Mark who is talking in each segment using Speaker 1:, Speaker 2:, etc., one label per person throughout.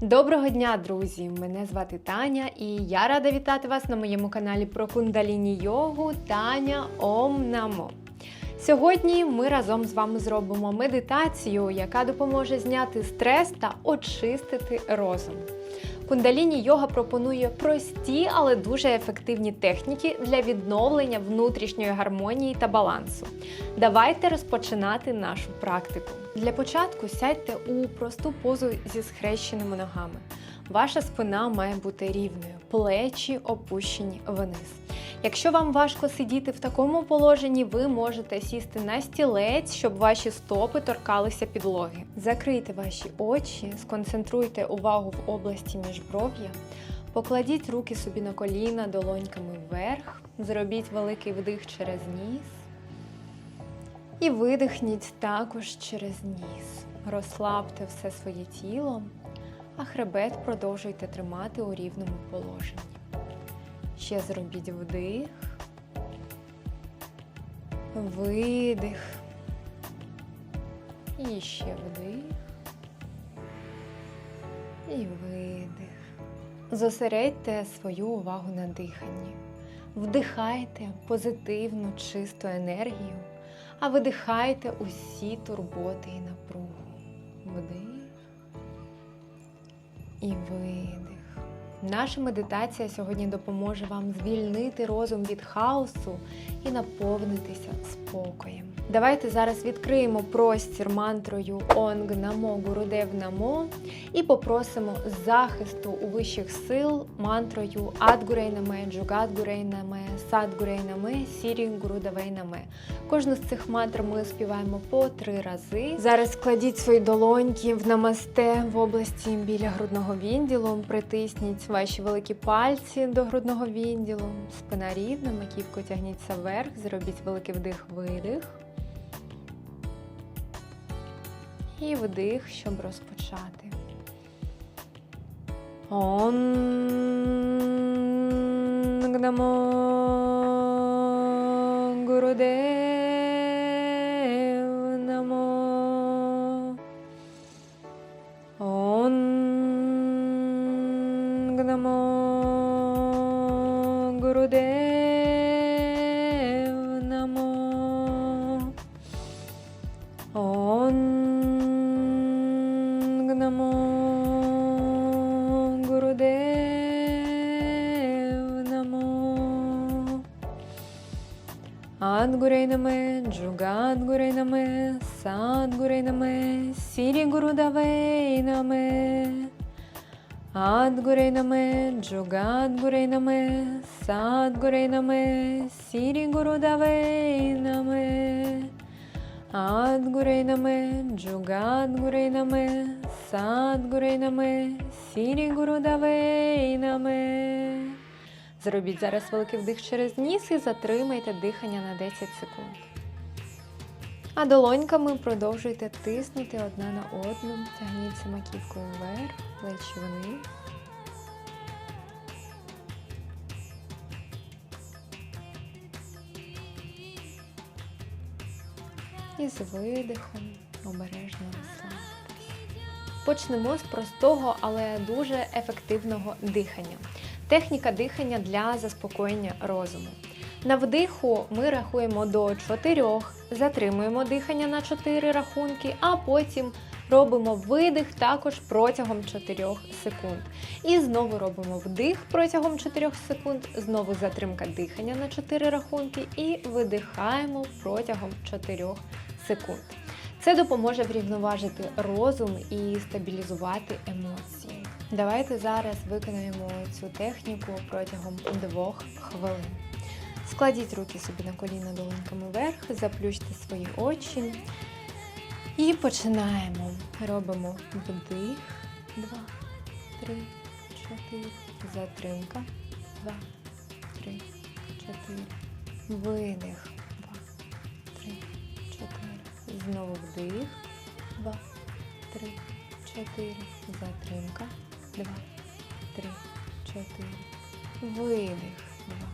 Speaker 1: Доброго дня, друзі! Мене звати Таня, і я рада вітати вас на моєму каналі про кундаліні йогу Таня Ом Намо. Сьогодні ми разом з вами зробимо медитацію, яка допоможе зняти стрес та очистити розум. Кундаліні йога пропонує прості, але дуже ефективні техніки для відновлення внутрішньої гармонії та балансу. Давайте розпочинати нашу практику. Для початку сядьте у просту позу зі схрещеними ногами. Ваша спина має бути рівною, плечі опущені вниз. Якщо вам важко сидіти в такому положенні, ви можете сісти на стілець, щоб ваші стопи торкалися підлоги. Закрийте ваші очі, сконцентруйте увагу в області міжбров'я, покладіть руки собі на коліна долоньками вверх, зробіть великий вдих через ніс. І видихніть також через ніс. Розслабте все своє тіло, а хребет продовжуйте тримати у рівному положенні. Ще зробіть вдих, видих. І ще вдих. І видих. Зосередьте свою увагу на диханні. Вдихайте позитивну, чисту енергію, а видихайте усі турботи і напругу. І видих. Наша медитація сьогодні допоможе вам звільнити розум від хаосу і наповнитися спокоєм. Давайте зараз відкриємо простір мантрою Онг Намо Гурудев Намо і попросимо захисту у вищих сил мантрою Адгурей Наме, Джугадгурей Наме, Садгурей. Кожну з цих мантр ми співаємо по три рази. Зараз складіть свої долоньки в намасте в області біля грудного відділу. Притисніть ваші великі пальці до грудного відділу. Спина рівна, маківку тягніться вверх, зробіть великий вдих-видих. І вдих, щоб розпочати. Он Намо Гурудев Гурудев Намо Он Намо Гурудев Намо Адгурей Наме, Джугадгурей Наме, Садгурей Наме, Сірі Наме, Джугадгурей Наме, Садгурей Наме, Сірі Гурудавей Наме. Зробіть зараз великий вдих через ніс і затримайте дихання на 10 секунд. А долоньками продовжуйте тиснути одна на одну. Тягніться маківкою вверх, плечі вниз. І з видихом обережно розслабтесь. Почнемо з простого, але дуже ефективного дихання. Техніка дихання для заспокоєння розуму. На вдиху ми рахуємо до 4, затримуємо дихання на 4 рахунки, а потім робимо видих також протягом 4 секунд. І знову робимо вдих протягом 4 секунд, знову затримка дихання на 4 рахунки і видихаємо протягом 4 секунд. Це допоможе врівноважити розум і стабілізувати емоції. Давайте зараз виконаємо цю техніку протягом 2 хвилин. Складіть руки собі на коліна долоньками вверх, заплющте свої очі. І починаємо. Робимо вдих, два, три, чотири. Затримка. Два, три, чотири. Видих. Два, три, чотири. Знову вдих. Два, три, чотири. Затримка. Два, три, чотири. Видих. Два,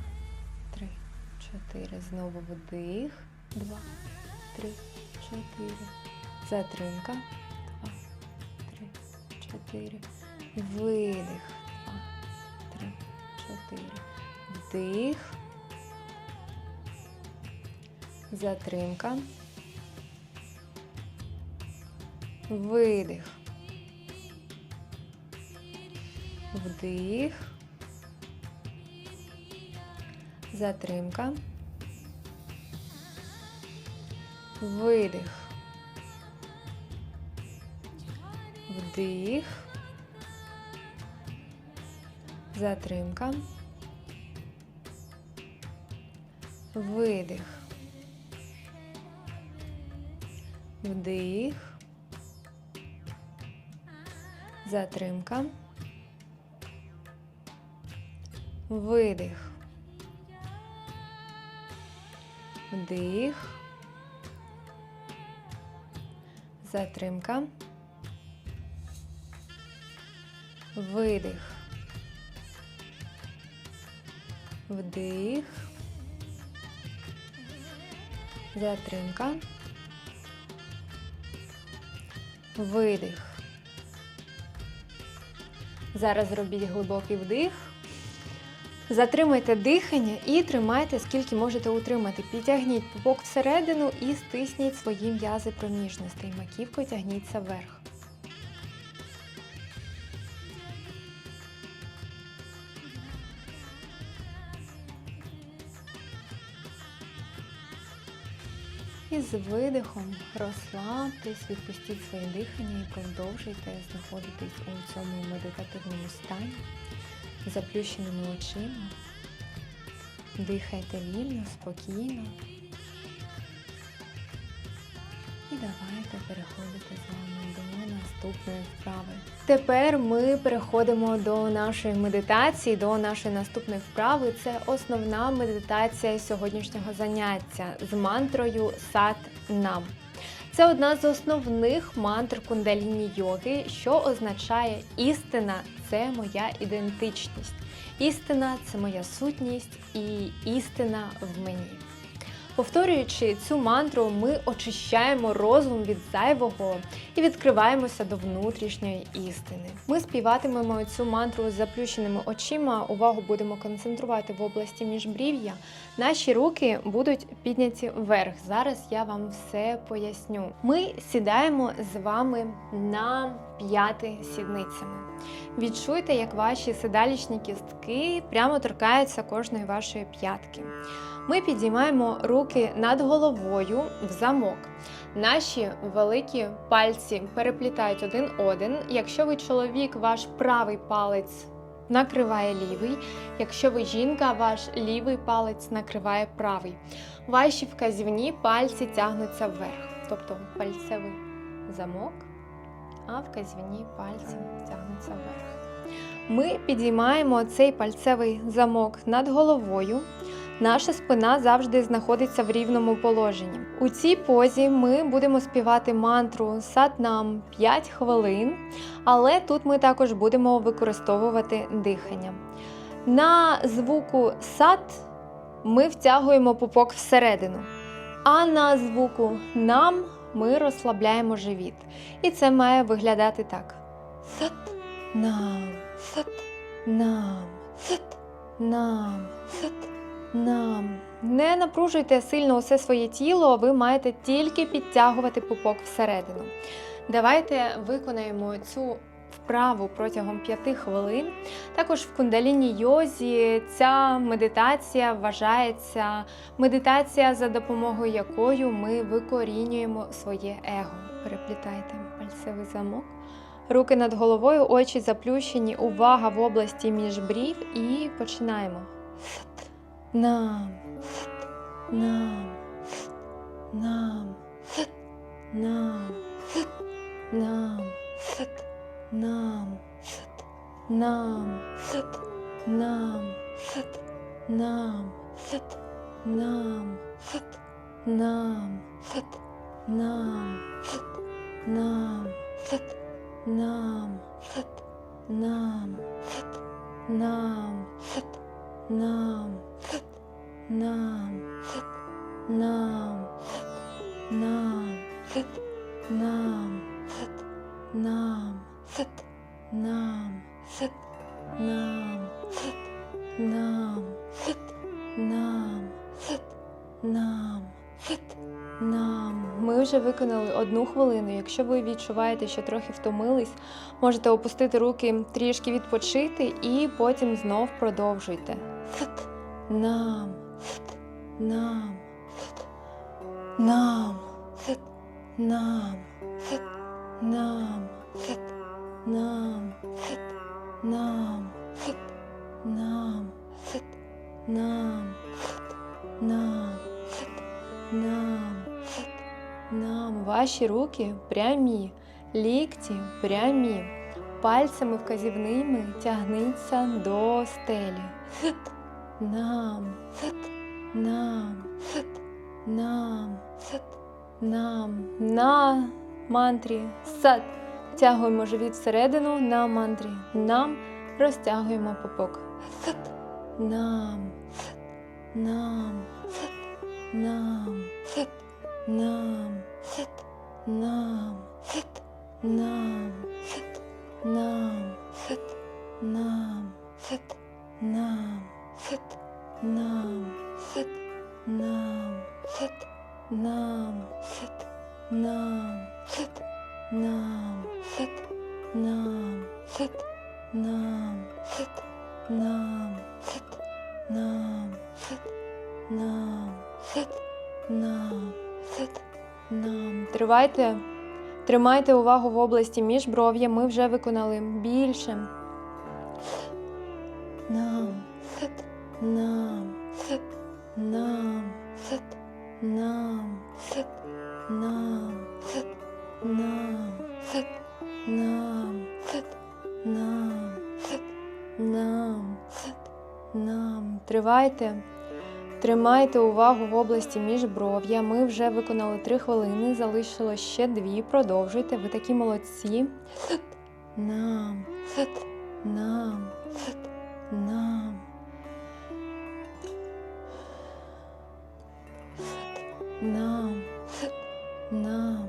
Speaker 1: чотири. Знову вдих. Два, три, чотири. Затримка. Два, три, чотири. Видих. Два, три, чотири. Вдих. Затримка. Видих. Вдих. Затримка. Видих. Вдих. Затримка. Видих. Вдих. Затримка. Видих. Вдих. Затримка. Видих. Вдих. Затримка. Видих. Зараз зробіть глибокий вдих. Затримайте дихання і тримайте, скільки можете утримати. Підтягніть пупок всередину і стисніть свої м'язи проміжностей. Маківкою тягніться вверх. І з видихом розслабтесь, відпустіть своє дихання і продовжуйте знаходитись у цьому медитативному стані, заплющеними очима. Дихайте вільно, спокійно. І давайте переходити з вами до наступної вправи. Тепер ми переходимо до нашої медитації, до нашої наступної вправи. Це основна медитація сьогоднішнього заняття з мантрою Сат Нам. Це одна з основних мантр кундаліні йоги, що означає істина це моя ідентичність. Істина це моя сутність і істина в мені. Повторюючи цю мантру, ми очищаємо розум від зайвого і відкриваємося до внутрішньої істини. Ми співатимемо цю мантру з заплющеними очима. Увагу будемо концентрувати в області міжбрів'я. Наші руки будуть підняті вверх. Зараз я вам все поясню. Ми сідаємо з вами на п'яти сідницями. Відчуйте, як ваші седалічні кістки прямо торкаються кожної вашої п'ятки. Ми підіймаємо руки над головою в замок. Наші великі пальці переплітають один один. Якщо ви чоловік, ваш правий палець накриває лівий. Якщо ви жінка, ваш лівий палець накриває правий. Ваші вказівні пальці тягнуться вверх, тобто пальцевий замок, а вказівні пальці тягнуться вверх. Ми підіймаємо цей пальцевий замок над головою. Наша спина завжди знаходиться в рівному положенні. У цій позі ми будемо співати мантру Сатнам 5 хвилин, але тут ми також будемо використовувати дихання. На звуку сат ми втягуємо пупок всередину, а на звуку нам ми розслабляємо живіт. І це має виглядати так: сат нам, сат нам, сат нам, сат нам. Не напружуйте сильно усе своє тіло, ви маєте тільки підтягувати пупок всередину. Давайте виконаємо цю вправу протягом 5 хвилин. Також в кундаліні йозі ця медитація вважається медитація, за допомогою якою ми викорінюємо своє его. Переплітайте пальцевий замок. Руки над головою, очі заплющені, увага в області міжбрів і починаємо. Нам, нам, нам, нам, нам, нам, нам, нам, нам, нам, нам, нам, нам, нам, нам, нам, нам, нам, нам, нам, нам, нам, нам, сит, нам, сит, нам, сит, нам, сит, нам, сит, нам. Ми вже виконали одну хвилину. Якщо ви відчуваєте, що трохи втомились, можете опустити руки, трішки відпочити і потім знов продовжуйте. Сит, нам, сит, нам, сит, нам, сит, нам, сит, нам, сит, нам, сит, нам, сит, нам, сит, нам, сит, нам, сит, нам, сит, нам. Ваші руки прямі, лікті прямі, пальцями вказівними тягніться до стелі. Сит, нам, сит, нам, сит, нам, сит, нам. На мантрі сат. Тягуємо живіт всередину на мантрі. Нам розтягуємо попок. Нам. Нам. Нам. Нам. Нам. Нам. Нам. Нам. Нам. Нам. Нам. Нам. Сат. Нам нам, сет, нам, сет, нам, сет, нам, сет, нам, сет, нам, сет, нам, сет, нам. Тривайте, тримайте увагу в області міжбров'я. Ми вже виконали більше. Нам, сет, нам, сет, нам, сет, нам, сет, нам. Нам. Нам. Нам. Нам. Нам. Тривайте. Тримайте увагу в області міжбров'я. Ми вже виконали 3 хвилини, залишилось ще 2. Продовжуйте. Ви такі молодці. Нам. Нам. Нам. Нам. Нам. Нам.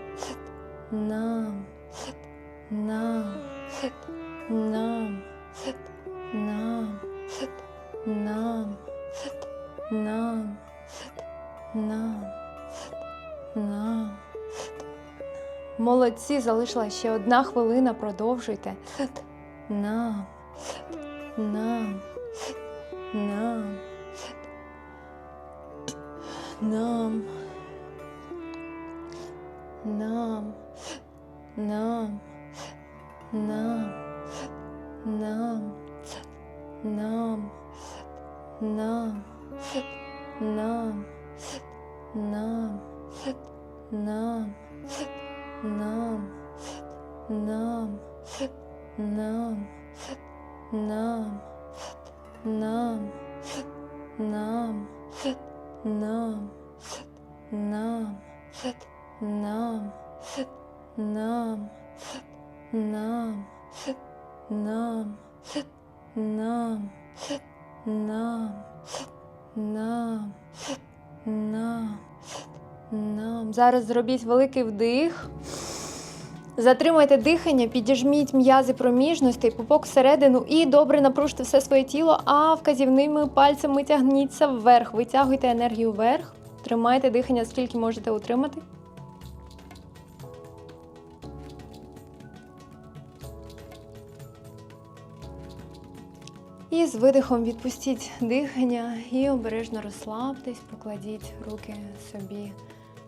Speaker 1: нам, нам, нам, нам, нам, нам, нам, нам. Молодці, залишила ще одна хвилина, продовжуйте. Нам, нам, нам, нам. Нам. Нам. Нам. Нам. Нам. Нам. Нам. Нам. Нам. Нам. Нам. Нам. Нам. Нам. Нам. Нам. Нам. Нам. Нам. Нам. Нам. Нам. Нам. Нам. Нам. Нам. Зараз зробіть великий вдих. Затримайте дихання, підіжміть м'язи проміжностей, пупок всередину і добре напружте все своє тіло, а вказівними пальцями тягніться вверх. Витягуйте енергію вверх. Тримайте дихання, скільки можете утримати. І з видихом відпустіть дихання і обережно розслабтесь, покладіть руки собі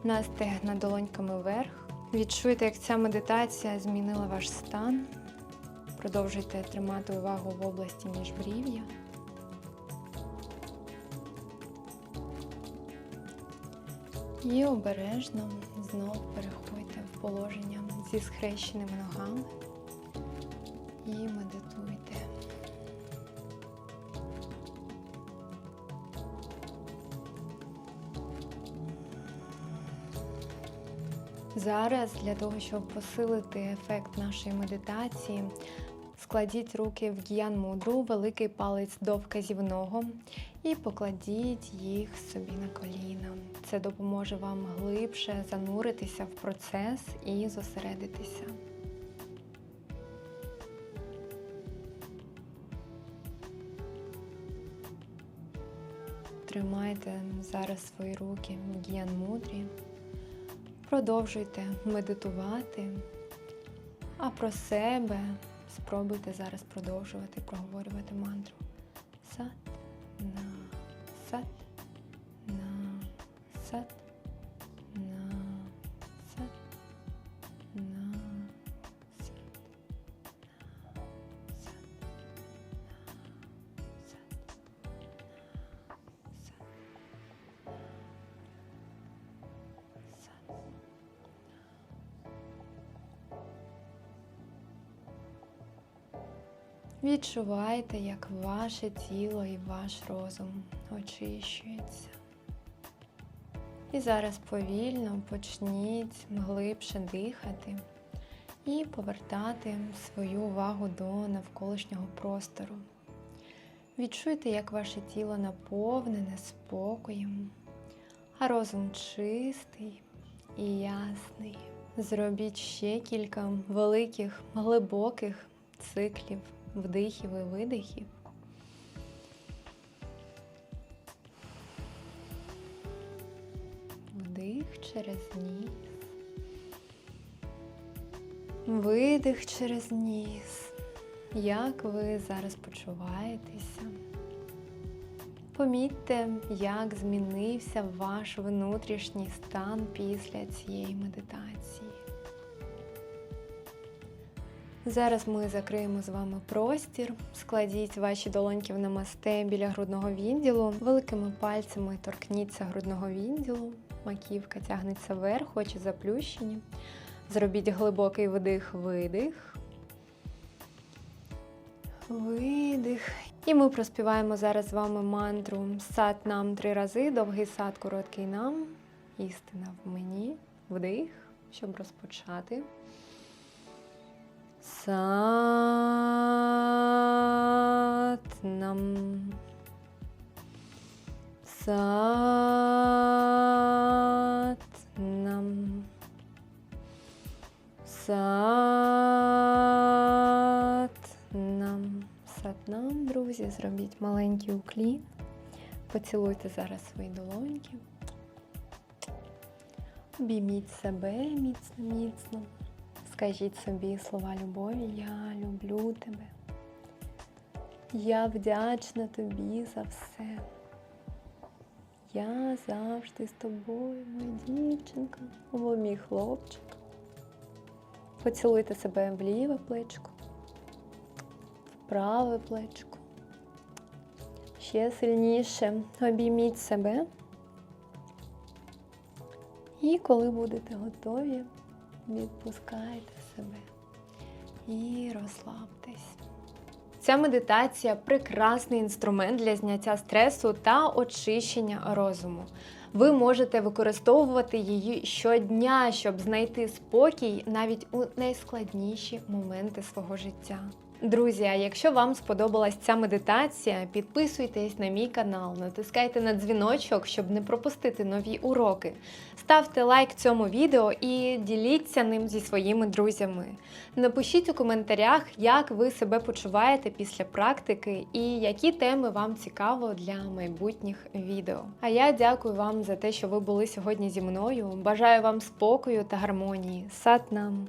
Speaker 1: на стегна долоньками вверх. Відчуйте, як ця медитація змінила ваш стан. Продовжуйте тримати увагу в області міжбрів'я. І обережно знов переходьте в положення зі схрещеними ногами і медитуйте. Зараз для того, щоб посилити ефект нашої медитації, складіть руки в гіян мудру, великий палець до вказівного і покладіть їх собі на коліна. Це допоможе вам глибше зануритися в процес і зосередитися. Тримайте зараз свої руки в гіян мудрі. Продовжуйте медитувати, а про себе спробуйте зараз продовжувати проговорювати мантру. Сат на сат на сат Відчувайте, як ваше тіло і ваш розум очищується. І зараз повільно почніть глибше дихати і повертати свою увагу до навколишнього простору. Відчуйте, як ваше тіло наповнене спокоєм, а розум чистий і ясний. Зробіть ще кілька великих, глибоких циклів вдихів і видихів. Вдих через ніс. Видих через ніс. Як ви зараз почуваєтеся? Помітьте, як змінився ваш внутрішній стан після цієї медитації. Зараз ми закриємо з вами простір. Складіть ваші долоньки в намасте біля грудного відділу. Великими пальцями торкніться грудного відділу. Маківка тягнеться вверх, очі заплющені. Зробіть глибокий вдих-видих. Видих. І ми проспіваємо зараз з вами мантру Сат нам три рази. Довгий сад, короткий нам. Істина в мені. Вдих, щоб розпочати. Сатнам. Сатнам. Сатнам. Сатнам, друзі, зробіть маленький уклін. Поцілуйте зараз свої долоньки. Обійміть себе міцно, міцно. Скажіть собі слова любові, я люблю тебе. Я вдячна тобі за все. Я завжди з тобою, моя дівчинка, або мій хлопчик. Поцілуйте себе в ліве плечко, в праве плечко. Ще сильніше обійміть себе. І коли будете готові, відпускайте себе і розслабтесь. Ця медитація прекрасний інструмент для зняття стресу та очищення розуму. Ви можете використовувати її щодня, щоб знайти спокій навіть у найскладніші моменти свого життя. Друзі, а якщо вам сподобалась ця медитація, підписуйтесь на мій канал, натискайте на дзвіночок, щоб не пропустити нові уроки. Ставте лайк цьому відео і діліться ним зі своїми друзями. Напишіть у коментарях, як ви себе почуваєте після практики і які теми вам цікаво для майбутніх відео. А я дякую вам за те, що ви були сьогодні зі мною. Бажаю вам спокою та гармонії. Сат нам!